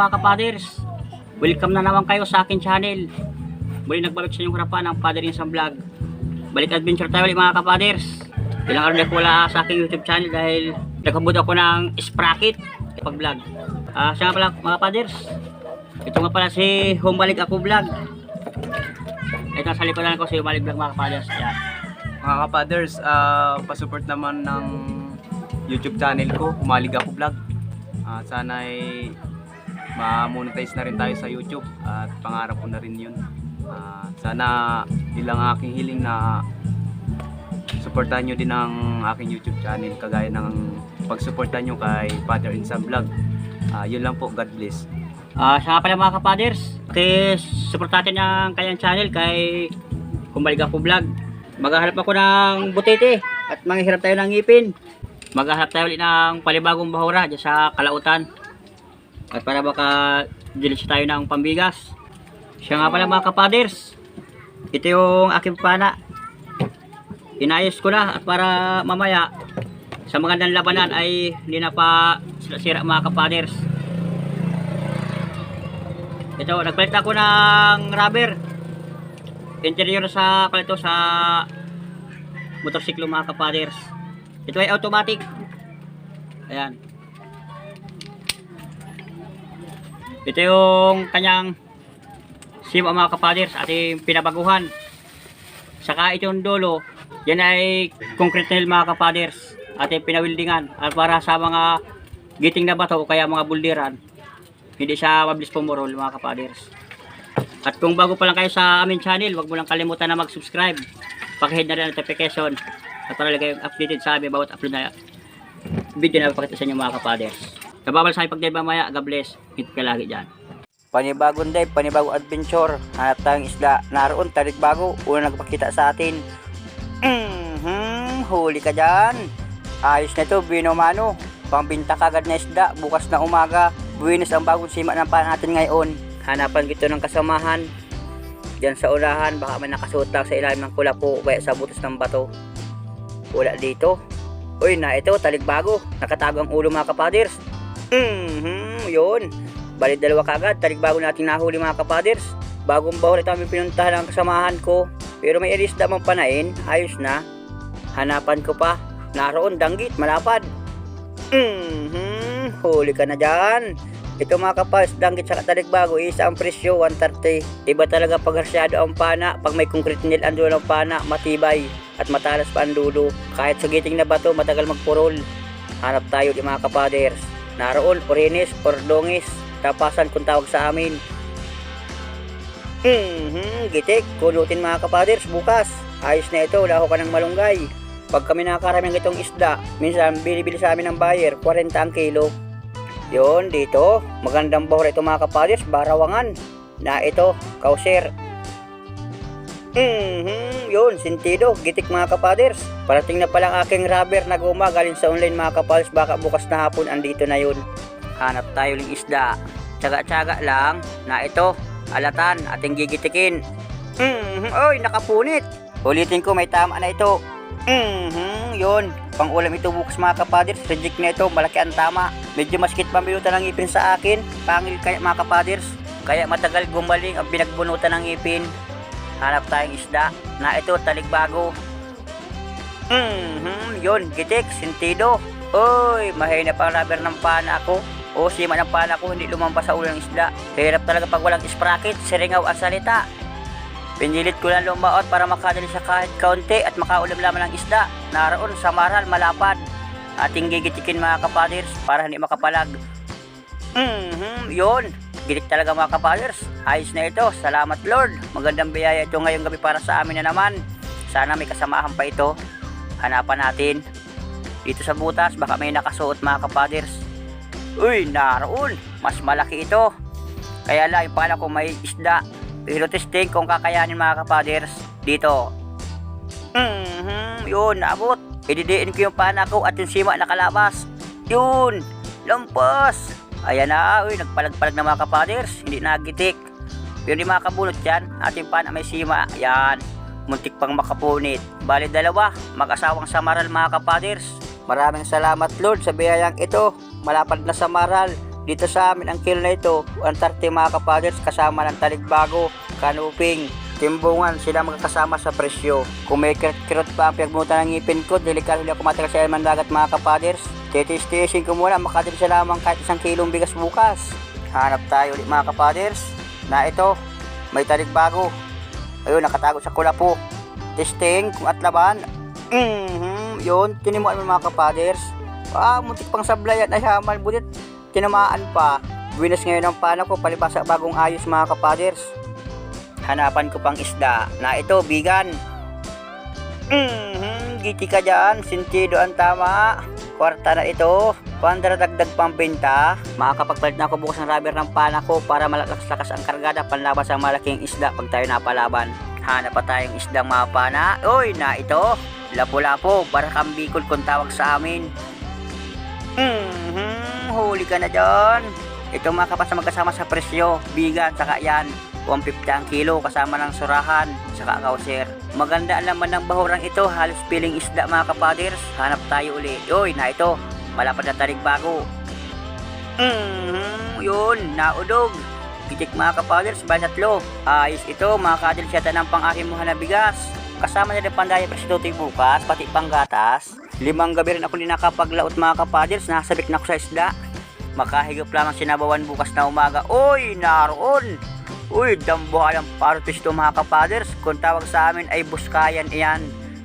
mga kapaders. Welcome na naman kayo sa akin channel. Muli nagbalik sa inyong harapan ang Father Sam Vlog. Balik adventure tayo ulit mga kapaders. Ilang araw na wala sa aking YouTube channel dahil nagkabot ako ng sprocket pag vlog. Ah, siya nga pala mga kapaders. Ito nga pala si Humbalik Ako Vlog. Ito sa likodan ko si Humbalik Vlog mga kapaders. Yan. Mga kapaders, ah pasupport naman ng YouTube channel ko, Humalig Ako Vlog. Ah, sana ay ma-monetize na rin tayo sa YouTube at pangarap ko na rin yun. Ah, sana ilang aking hiling na suportahan nyo din ang aking YouTube channel kagaya ng pagsuportahan nyo kay Father Insan Vlog. Ah, yun lang po, God bless. Ah, siya nga pala mga kapaders. Okay, support natin ang kanyang channel kay Kumbalik Ako Vlog. Maghahanap ako ng butete at manghihirap tayo ng ngipin. Maghahanap tayo ulit ng palibagong bahura sa kalautan. At para baka dilis tayo ng pambigas. Siya nga pala mga kapaders. Ito yung aking pana. Inayos ko na at para mamaya sa magandang labanan ay hindi na pa sira mga kapaders. Ito, nagpalit ako ng rubber. Interior sa palito sa motorsiklo mga kapaders. Ito ay automatic. Ayan. Ito yung kanyang SIM mga kapaders ating pinabaguhan. Saka itong dulo, yan ay concrete nail mga kapaders ating pinawildingan at para sa mga giting na bato o kaya mga buldiran hindi siya mabilis pumurol mga kapaders. At kung bago pa lang kayo sa aming channel, huwag mo lang kalimutan na mag-subscribe. Pakihit na rin notification at para lagi kayong updated sa amin bawat upload na video na pakita sa inyo mga kapaders. Kababal sa aking pag mamaya, God bless. Hit ka lagi dyan. Panibagong dive, panibagong adventure. Hanap tayong isla. Naroon, tarik bago. Una nagpakita sa atin. Mhm, huli ka dyan. Ayos na ito, binomano. Pambinta kagad na isda. Bukas na umaga. Buwinis ang bagong sima ng pan natin ngayon. Hanapan kito ng kasamahan. Diyan sa ulahan, baka may nakasuot lang sa ilalim ng kulapo kaya sa butas ng bato. Wala dito. Uy, na ito, taligbago. Nakatago ang ulo mga kapaders. Mhm, yun. Bali dalawa kagad, taligbago natin nahuli mga kapaders. Bagong bahol ito aming pinuntahan ng kasamahan ko. Pero may iris damang panain, ayos na. Hanapan ko pa. Naroon, danggit, malapad. Mhm, huli ka na dyan. Ito mga kapas, danggit sa taligbago, isa ang presyo, 130. Iba talaga pag harsyado ang pana, pag may concrete nail ang dulo pana, matibay at matalas pa ang dulo. Kahit sa giting na bato, matagal magpurol. Hanap tayo di mga kapaders. Naroon, orinis, ordongis, tapasan kung tawag sa amin. Mhm, gitik, kulutin mga kapaders bukas. Ayos na ito, laho ka ng malunggay. Pag kami nakakarami ng itong isda, minsan binibili sa amin ng buyer, 40 ang kilo. Yon dito, magandang bahor ito mga kapaders, barawangan. Na ito, kauser. Mhm, yun, sentido, gitik mga kapaders. Parating na palang aking rubber na guma galing sa online mga kapaders, baka bukas na hapon andito na yun. Hanap tayo ng isda. Tsaga-tsaga lang na ito, alatan, ating gigitikin. Mhm, oy, nakapunit. Ulitin ko, may tama na ito. Mhm, yun. Pang ulam ito bukas mga kapaders. Reject na ito, malaki ang tama. Medyo maskit pa minuta ng ipin sa akin. Pangil kaya mga kapaders. Kaya matagal gumaling ang pinagbunutan ng ipin. Hanap tayong isda na ito, taligbago. Mhm, yun, gitik, sentido. Uy, mahina pang rubber ng pana ako. O sima ng pana ko, hindi lumampas sa ulo isda. Hirap talaga pag walang sprocket, siringaw ang salita. Pinilit ko lang lumaot para makadali sa kahit kaunti at makaulam lamang ng isda. Naroon sa maral, malapad. Ating gigitikin mga kapaders para hindi makapalag. Mhm, yun. Gitik talaga mga kapaders. Ayos na ito. Salamat Lord. Magandang biyaya ito ngayong gabi para sa amin na naman. Sana may kasamahan pa ito. Hanapan natin. Dito sa butas, baka may nakasuot mga kapaders. Uy, naroon. Mas malaki ito. Kaya lang, yung pala ko may isda. Pero testing kung kakayanin mga kapaders dito. Mhm, yun, naabot. Ididiin ko yung pana ko at yung sima nakalabas. Yun, lampas. Ayan na, uy, nagpalag-palag na mga kapaders. Hindi nagitik. Pero hindi makabunot yan. Ating pana may sima. Ayan, muntik pang makapunit. Bali dalawa, mag-asawang samaral mga kapaders. Maraming salamat Lord sa biyayang ito. Malapad na samaral. Dito sa amin, ang kilo na ito, 130 mga kapaders, kasama ng taligbago, kanuping, timbungan, sila magkakasama sa presyo. Kung may kirot-kirot pa ang pinagmutan ng ngipin ko, delikado hindi ako sa ilman dagat mga kapaders. Titis-tiisin ko muna, makadali sa lamang kahit isang kilong bigas bukas. Hanap tayo ulit mga kapaders, na ito, may taligbago. Ayun, nakatago sa kulapo. Testing kung at laban. Mhm, yun, tinimuan mo mga kapaders. Ah, muntik pang sablayan ay hamal, bulit tinamaan pa. Buwinas ngayon ang pana ko, palibas sa bagong ayos mga kapaders. Hanapan ko pang isda na ito, bigan. Mhm, giti ka dyan, sintido ang tama. Kwarta na ito, pandara dagdag pambenta. Makakapagpalit na ako bukas ng rubber ng pana ko para malakas-lakas ang kargada panlaban sa malaking isda pag tayo napalaban. Hanap pa tayong isdang mga pana. Uy, na ito. Lapo-lapo, barakang bikol kung tawag sa amin. Mhm, huli ka na dyan. Ito mga kapasa magkasama sa presyo, bigan, saka yan. 150 ang kilo kasama ng surahan, saka kauser. Maganda ang laman ng bahurang ito, halos piling isda mga kapaders. Hanap tayo uli. Uy, na ito, malapad na tarig bago. Mhm, yun, naudog. Gitik mga kapaders, bali tatlo. Ayos ito, mga kadil siyata ng pang-ahimuhan na bigas. Kasama na rin pandaya presidotoy bukas, pati panggatas. Limang gabi rin ako din nakapaglaot mga kapaders, nasabik na ako sa isda. Makahigop lamang sinabawan bukas na umaga. Uy, naroon! Uy, dambuhalang partis to mga kapaders. Kung tawag sa amin ay buskayan iyan.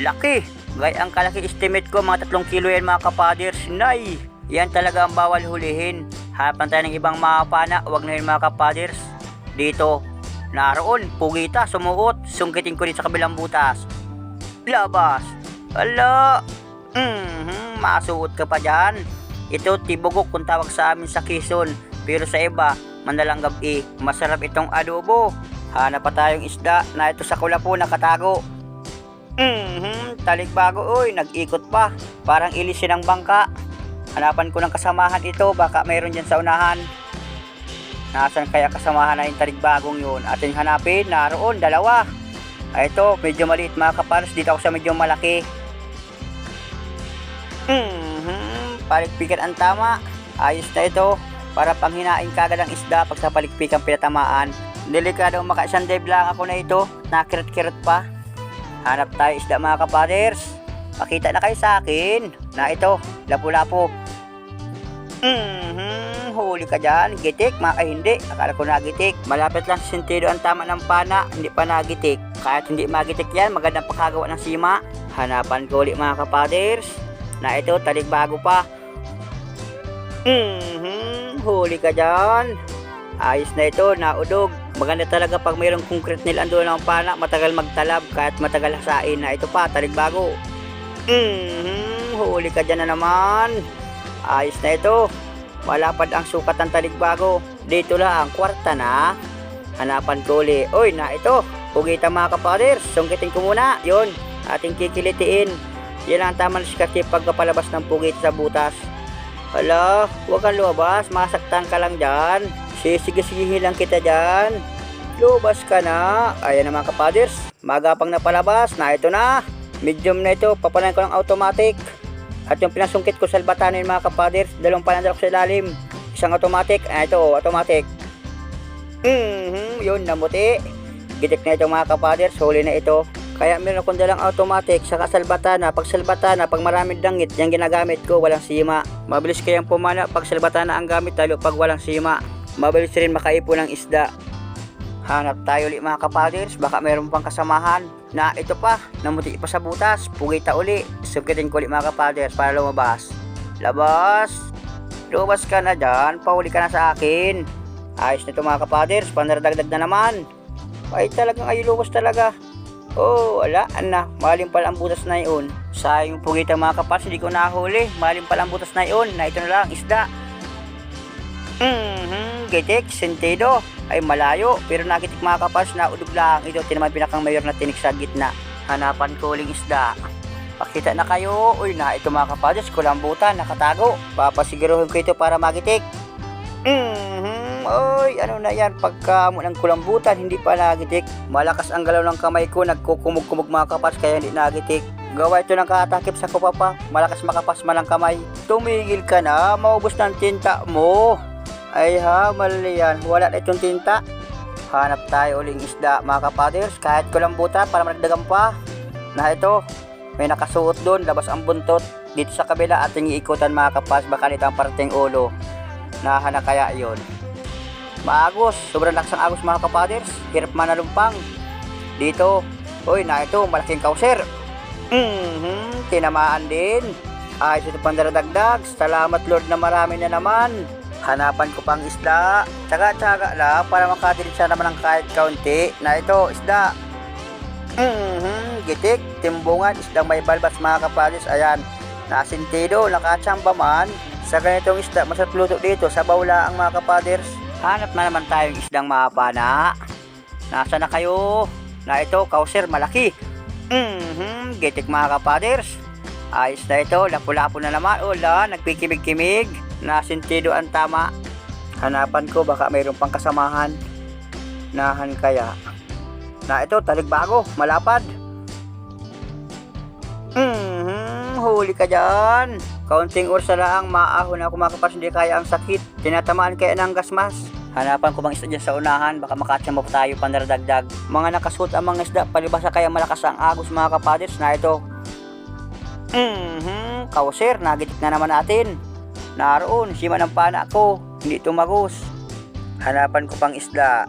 Laki! Gay ang kalaki estimate ko, mga tatlong kilo yan mga kapaders. Nay! Yan talaga ang bawal hulihin. Hanapan tayo ng ibang mga pana, wag na yun mga kapaders. Dito, naroon, pugita, sumuot, sungkitin ko rin sa kabilang butas. Labas! Ala! Mhm, masuot ka pa dyan. Ito tibugok kung tawag sa amin sa Quezon. Pero sa iba, manalang gabi, masarap itong adobo. Hanap pa tayong isda na ito sa kulapo nakatago. Mhm, taligbago oy, nag-ikot pa. Parang ilisin ng bangka. Hanapan ko ng kasamahan ito, baka mayroon dyan sa unahan. Nasaan kaya kasamahan na yung taligbagong yun? Ating hanapin, naroon, dalawa. Ay, ito, medyo maliit mga kaparos. Dito ako sa medyo malaki. Mhm, palikpikan ang tama. Ayos na ito. Para panghinain kagad ang isda pag sa palikpikan pinatamaan. Delikado makaisang lang ako na ito. Nakirot-kirot pa. Hanap tayo isda mga kapaders. Pakita na kayo sa akin. Na ito, lapu-lapo. Mhm, huli ka dyan. Gitik, mga hindi. Akala ko nagitik. Malapit lang sa sentido ang tama ng pana. Hindi pa nagitik. Kahit hindi magitik yan, magandang pakagawa ng sima. Hanapan ko ulit mga kapaders. Na ito, taligbago pa. Mhm, huli ka dyan. Ayos na ito, naudog. Maganda talaga pag mayroong concrete nil ando ng pana, matagal magtalab kahit matagal hasain na ito pa, taligbago. Mhm, huli ka dyan na naman. Ayos na ito. Malapad ang sukat ng taligbago. Dito lang, kwarta na. Hanapan ko uli. Uy, na ito. Pugita mga kapaders. Sungkitin ko muna. Yun, ating kikilitiin. Yan ang tama na sikati pagkapalabas ng pugit sa butas. Hala, huwag kang lumabas. Masaktan ka lang dyan. Sisigasisihin lang kita dyan. Lumabas ka na. Ayan na mga kapaders. Magapang na palabas. Na ito na. Medium na ito. Papalan ko ng automatic. At yung pinasungkit ko sa albatan yung mga kapaders, dalawang panandal ko sa ilalim. Isang automatic, ah ito, automatic. Mhm, yun, namuti. Gitik na itong mga kapaders, huli na ito. Kaya meron akong dalang automatic, saka salbatana. Pag pag maraming dangit, yung ginagamit ko, walang sima. Mabilis kayang pumana pag salbatana ang gamit, talo pag walang sima. Mabilis rin makaipon ng isda. Hanap tayo ulit mga kapaders, baka mayroon pang kasamahan. Na ito pa, namuti pa sa butas, pugita uli. Sukitin ko ulit mga kapaders para lumabas. Labas! Lumabas ka na dyan, pauli ka na sa akin. Ayos na ito mga kapaders, panardagdag na naman. Ay talagang ay talaga. Oh, wala na. Malim pala ang butas na yun. Sa yung pugita mga kapaders, hindi ko nahuli. Malim pala ang butas na yun. Na ito na lang, isda. Mhm, gitik, sentido. Ay malayo, pero nakitik mga kapas na udog lang. Ito tinaman pinakang mayor na tinik sa gitna. Hanapan ko uling isda. Pakita na kayo. Uy na, ito mga kapadas, kulambutan, nakatago. Papasiguruhin ko ito para magitik. Mhm, oy, ano na yan, pagka mo ng kulambutan, hindi pa nagitik. Malakas ang galaw ng kamay ko, nagkukumog-kumog mga kapas, kaya hindi nagitik. Gawa ito ng katakip sa kupapa, malakas makapasma ng kamay. Tumigil ka na, maubos ng tinta mo. Ay ha, mali yan. Wala na itong tinta. Hanap tayo uling isda mga kapaders. Kahit kulambutan para managdagan pa. Na ito, may nakasuot doon. Labas ang buntot. Dito sa kabila ating iikutan mga kapas. Baka nito ang parating ulo. Nahana kaya yon. Maagos. Sobrang lakas ang agos mga kapaders. Hirap manalumpang. Dito. Uy, na ito. Malaking kauser. Mhm, tinamaan din. Ayos ito pang daradagdag. Salamat Lord na marami na naman. Hanapan ko pang isda. Tsaga-tsaga lang para makadilig siya naman ng kahit kaunti. Na ito, isda. Mhm, gitik, timbungan, isdang may balbas mga kapalis. Ayan, nasintido, nakatsamba man. Sa ganitong isda, masarap dito sa bawla ang mga kapaders. Hanap na naman tayong isdang mapana. Nasa na kayo? Na ito, kauser, malaki. Mhm, gitik mga kapaders. Ayos na ito, lapu-lapo na naman. Ula, nagpikimig-kimig. Nasintido ang tama. Hanapan ko, baka mayroon pang kasamahan. Nahan kaya. Na ito, taligbago, malapad. Mhm, huli ka dyan. Kaunting orsa lang, maahon ako makapas, hindi kaya ang sakit. Tinatamaan kaya ng gasmas. Hanapan ko bang isda dyan sa unahan, baka makatsamok tayo pandaradagdag. Mga nakasuot ang mga isda, palibasa kaya malakas ang agos mga kapaders na ito. Mhm, kauser, nagitik na naman natin. Naroon, sima ng pana ko, hindi tumagos. Hanapan ko pang isda.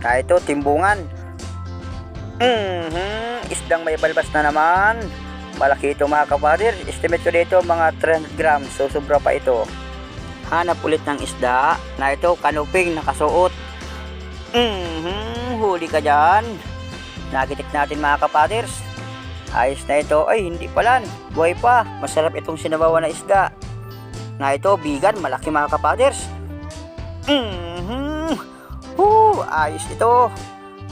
Na ito, timbungan. Mhm, isdang may balbas na naman. Malaki ito mga kapadir. Estimate ko dito mga 300 grams. So, sobra pa ito. Hanap ulit ng isda. Na ito, kanuping nakasuot. Mhm, huli ka dyan. Nagitik natin mga kapaders. Ayos na ito. Ay, hindi pala. Buhay pa. Masarap itong sinabawan na isda. Na ito, bigan. Malaki mga kapaders. Mhm. Woo, ayos ito.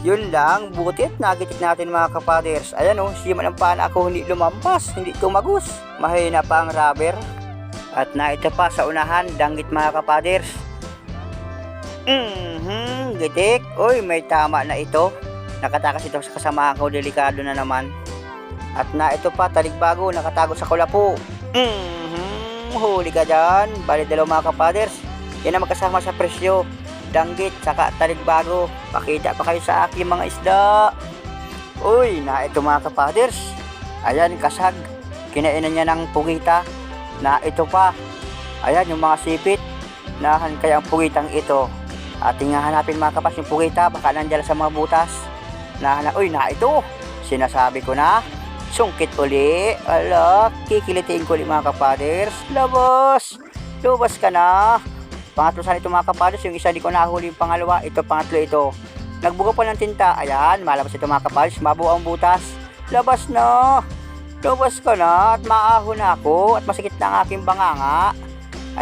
Yun lang, butit nagitik natin mga kapaders. Ayan o, oh, sima ng pana ako hindi lumampas, hindi tumagos. Mahina pa ang rubber. At na ito pa sa unahan, danggit mga kapaders. Mhm, gitik. Uy, may tama na ito. Nakatakas ito sa kasamahan ko, delikado na naman. At na ito pa, taligbago, nakatago sa kulapo. Mhm, huli ka dyan. Bali mga kapaders. Yan ang magkasama sa presyo. Danggit, saka taligbago. Pakita pa kayo sa akin mga isda. Uy, na ito mga kapaders. Ayan, kasag. Kinainan niya ng pugita. Na ito pa. Ayan, yung mga sipit. Nahan kaya ang pugitang ito. Ating hanapin mga kapas yung pugita. Baka nandiyan sa mga butas. Nahan uy, na ito. Sinasabi ko na. Sungkit uli. Ala, kikilitiin ko ulit mga kapaders. Labas. Lubas ka na. Pangatlo sana ito mga kapaders. Yung isa di ko nahuli yung pangalawa. Ito pangatlo ito. Nagbuga pa ng tinta. Ayan, malabas ito mga kapaders. Mabuo ang butas. Labas na. Labas ka na at maahon na ako at masikit na ang aking banganga.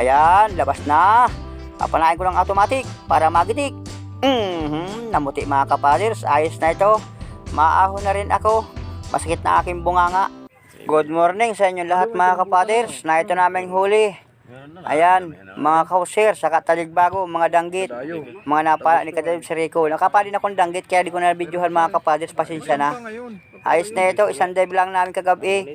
Ayan, labas na. Papanain ko ng automatic para magitik. Mhm, namuti mga kapaders. Ayos na ito. Maahon na rin ako. Masakit na aking bunganga. Good morning sa inyo lahat mga kapaders. Na ito naming huli. Ayan, mga kauser, saka taligbago, mga danggit, mga napala ni Kadalib si Rico. Nakapali na akong danggit kaya di ko na videohan mga kapaders, pasensya na. Ayos na ito, isang dive lang namin kagabi.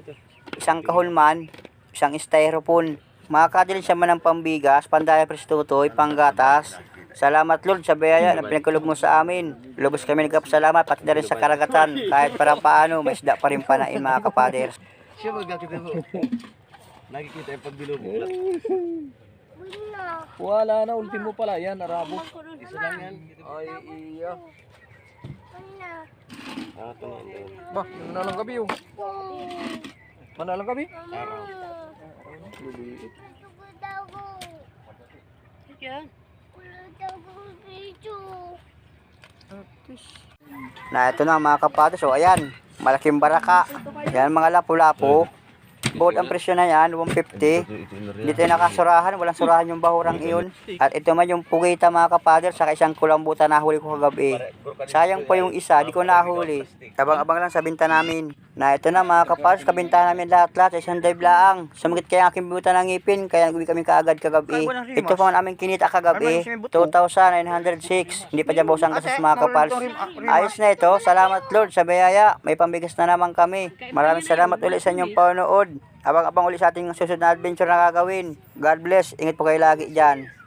Isang kahulman, isang styrofoam. Mga kadalib siya man ng pambigas, pandaya prestutoy, panggatas. Salamat Lord sa biyaya na pinagkulog mo sa amin. Lubos kami nagkapasalamat pati na rin sa karagatan. Kahit para paano, may isda pa rin panain mga kapaders. Siya magkakita mo. Nakikita yung pagbilog. Wala na, ultimo pala. Yan, arabo. Isa lang yan. Ay, iya. Ba, manalang gabi yung. Manalang gabi? Na ito na mga kapatos. So ayan, malaking baraka. Yan mga lapu-lapo. Bukod ang presyo na yan, 150. Dito yung nakasurahan, walang surahan yung bahurang iyon. At ito man yung pugita mga kapader, saka isang kulambutan nahuli ko kagabi. Sayang pa yung isa, di ko nahuli. Abang-abang lang sa binta namin. Na ito na mga kapars, kabinta namin lahat-lahat sa isang dive laang. Sumikit kaya aking bibutan ng ngipin, kaya nag-uwi kami kaagad kagabi. Ito pa man aming kinita kagabi, 2,906. Hindi pa dyan bawas ang gastos mga kapars. Ayos na ito, salamat Lord sa biyaya. May pambigas na naman kami. Maraming salamat ulit sa inyong panonood. Abang-abang ulit sa ating susunod na adventure na gagawin. God bless, ingat po kayo lagi dyan.